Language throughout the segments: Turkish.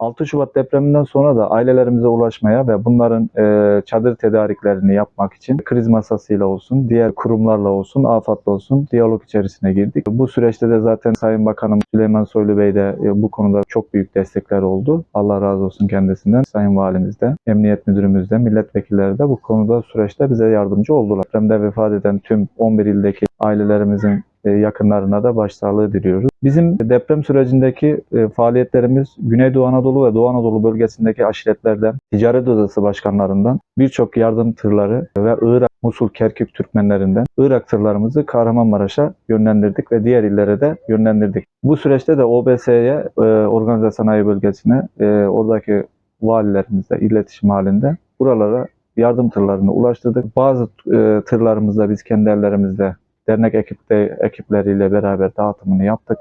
6 Şubat depreminden sonra da ailelerimize ulaşmaya ve bunların e, çadır tedariklerini yapmak için kriz masasıyla olsun, diğer kurumlarla olsun, AFAD'la olsun diyalog içerisine girdik. Bu süreçte de zaten Sayın Bakanım Süleyman Soylu Bey de e, bu konuda çok büyük destekler oldu. Allah razı olsun kendisinden. Sayın Valimiz de, Emniyet Müdürümüz de, milletvekilleri de bu konuda süreçte bize yardımcı oldular. Depremde vefat eden tüm 11 ildeki ailelerimizin yakınlarına da başsağlığı diliyoruz. Bizim deprem sürecindeki e, faaliyetlerimiz Güneydoğu Anadolu ve Doğu Anadolu bölgesindeki aşiretlerden, ticaret odası başkanlarından birçok yardım tırları ve Irak, Musul, Kerkük Türkmenlerinden Irak tırlarımızı Kahramanmaraş'a yönlendirdik ve diğer illere de yönlendirdik. Bu süreçte de OBS'ye, e, Organize Sanayi Bölgesi'ne, e, oradaki valilerimizle iletişim halinde buralara yardım tırlarını ulaştırdık. Bazı e, tırlarımızda biz kendi ellerimizle dernek ekipte, ekipleriyle beraber dağıtımını yaptık.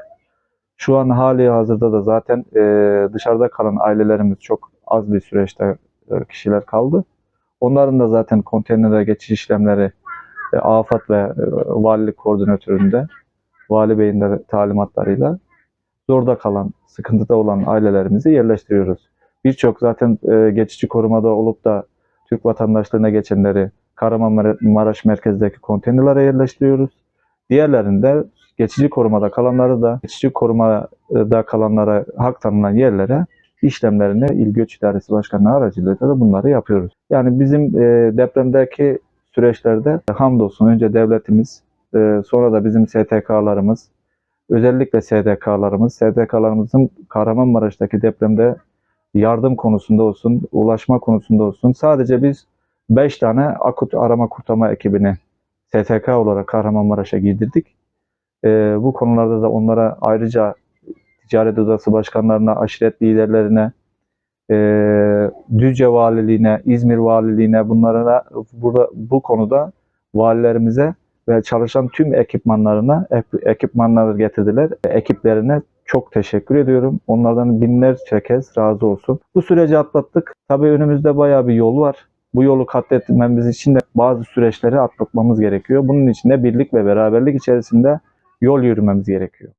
Şu an hali hazırda da zaten e, dışarıda kalan ailelerimiz çok az bir süreçte e, kişiler kaldı. Onların da zaten konteynere geçiş işlemleri e, AFAD ve e, valilik koordinatöründe, vali beyin de talimatlarıyla zorda kalan, sıkıntıda olan ailelerimizi yerleştiriyoruz. Birçok zaten e, geçici korumada olup da Türk vatandaşlığına geçenleri Kahramanmaraş merkezdeki konteynerlara yerleştiriyoruz. Diğerlerinde geçici korumada kalanları da geçici korumada kalanlara hak tanınan yerlere işlemlerini İl Göç İdaresi Başkanlığı aracılığıyla da bunları yapıyoruz. Yani bizim e, depremdeki süreçlerde hamdolsun önce devletimiz e, sonra da bizim STK'larımız özellikle SDK'larımız, SDK'larımızın Kahramanmaraş'taki depremde yardım konusunda olsun, ulaşma konusunda olsun sadece biz 5 tane akut arama kurtarma ekibini STK olarak Kahramanmaraş'a girdirdik. Ee, bu konularda da onlara ayrıca ticaret odası başkanlarına, aşiret liderlerine, e, Düzce Valiliğine, İzmir Valiliğine bunlara burada bu konuda valilerimize ve çalışan tüm ekipmanlarına ek- ekipmanları getirdiler. Ekiplerine çok teşekkür ediyorum. Onlardan binlerce kez razı olsun. Bu süreci atlattık. Tabii önümüzde bayağı bir yol var. Bu yolu kat etmemiz için de bazı süreçleri atlatmamız gerekiyor. Bunun için de birlik ve beraberlik içerisinde yol yürümemiz gerekiyor.